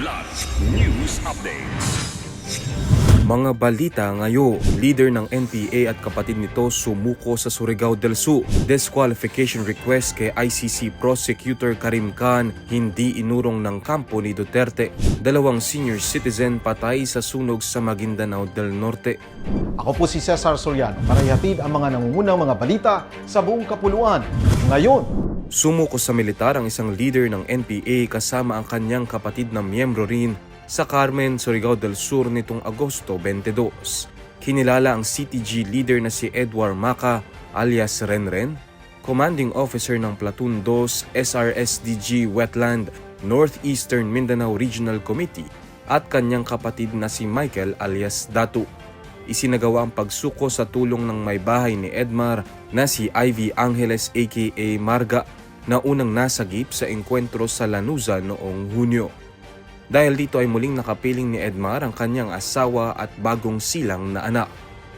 Kidlat News Updates. Mga balita ngayon, leader ng NPA at kapatid nito sumuko sa Surigao del Sur. Disqualification request kay ICC Prosecutor Karim Khan hindi inurong ng kampo ni Duterte. Dalawang senior citizen patay sa sunog sa Maguindanao del Norte. Ako po si Cesar Soriano para ihatid ang mga nangungunang mga balita sa buong kapuluan. Ngayon, Sumuko sa militar ang isang leader ng NPA kasama ang kanyang kapatid na miyembro rin sa Carmen, Surigao del Sur nitong Agosto 22. Kinilala ang CTG leader na si Edward Maca alias Renren, commanding officer ng Platoon 2 SRSDG Wetland Northeastern Mindanao Regional Committee at kanyang kapatid na si Michael alias Datu. Isinagawa ang pagsuko sa tulong ng may bahay ni Edmar na si Ivy Angeles aka Marga na unang nasagip sa engkwentro sa Lanuza noong Hunyo. Dahil dito ay muling nakapiling ni Edmar ang kanyang asawa at bagong silang na anak.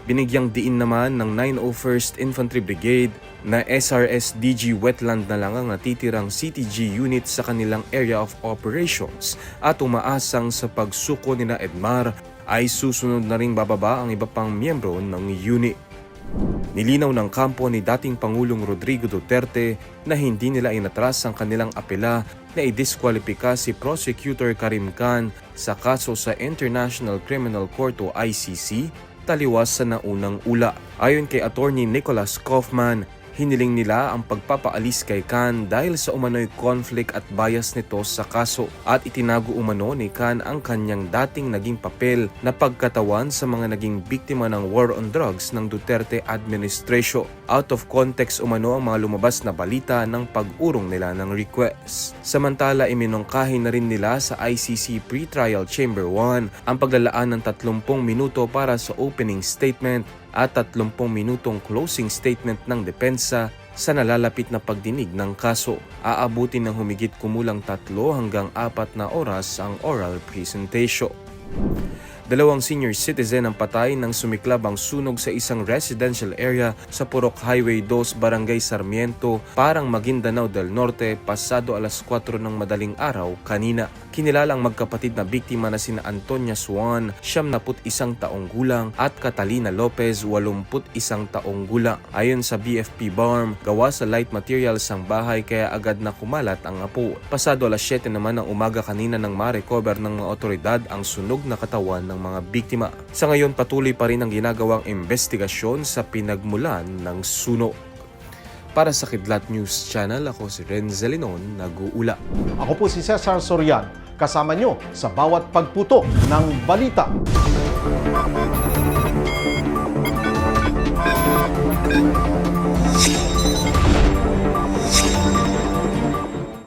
Binigyang diin naman ng 901st Infantry Brigade na SRS-DG Wetland na lang ang natitirang CTG unit sa kanilang area of operations at umaasang sa pagsuko ni na Edmar ay susunod na ring bababa ang iba pang miyembro ng unit. Nilinaw ng kampo ni dating Pangulong Rodrigo Duterte na hindi nila inatras ang kanilang apela na idiskwalipika si Prosecutor Karim Khan sa kaso sa International Criminal Court o ICC taliwas sa naunang ula. Ayon kay Attorney Nicholas Kaufman, hiniling nila ang pagpapaalis kay Khan dahil sa umano'y conflict at bias nito sa kaso at itinago umano ni Khan ang kanyang dating naging papel na pagkatawan sa mga naging biktima ng war on drugs ng Duterte administration. Out of context umano ang mga lumabas na balita ng pag-urong nila ng request. Samantala iminungkahi na rin nila sa ICC Pretrial Chamber 1 ang paglalaan ng 30 minuto para sa opening statement at 30 minutong closing statement ng depensa sa nalalapit na pagdinig ng kaso. Aabutin ng humigit kumulang tatlo hanggang apat na oras ang oral presentation. Dalawang senior citizen ang patay nang sumiklab ang sunog sa isang residential area sa Purok Highway 2, Barangay Sarmiento, parang Maguindanao del Norte, pasado alas 4 ng madaling araw kanina. Kinilalang magkapatid na biktima na sina Antonia Swan, 71 taong gulang, at Catalina Lopez, 81 taong gulang. Ayon sa BFP Barm, gawa sa light materials ang bahay kaya agad na kumalat ang apo. Pasado alas 7 naman ng umaga kanina nang ma-recover ng mga otoridad ang sunog na katawan ng mga biktima. Sa ngayon patuloy pa rin ang ginagawang investigasyon sa pinagmulan ng suno. Para sa Kidlat News Channel, ako si Renzelinon Nag-uula. Ako po si Cesar Sorian, kasama nyo sa bawat pagputo ng balita.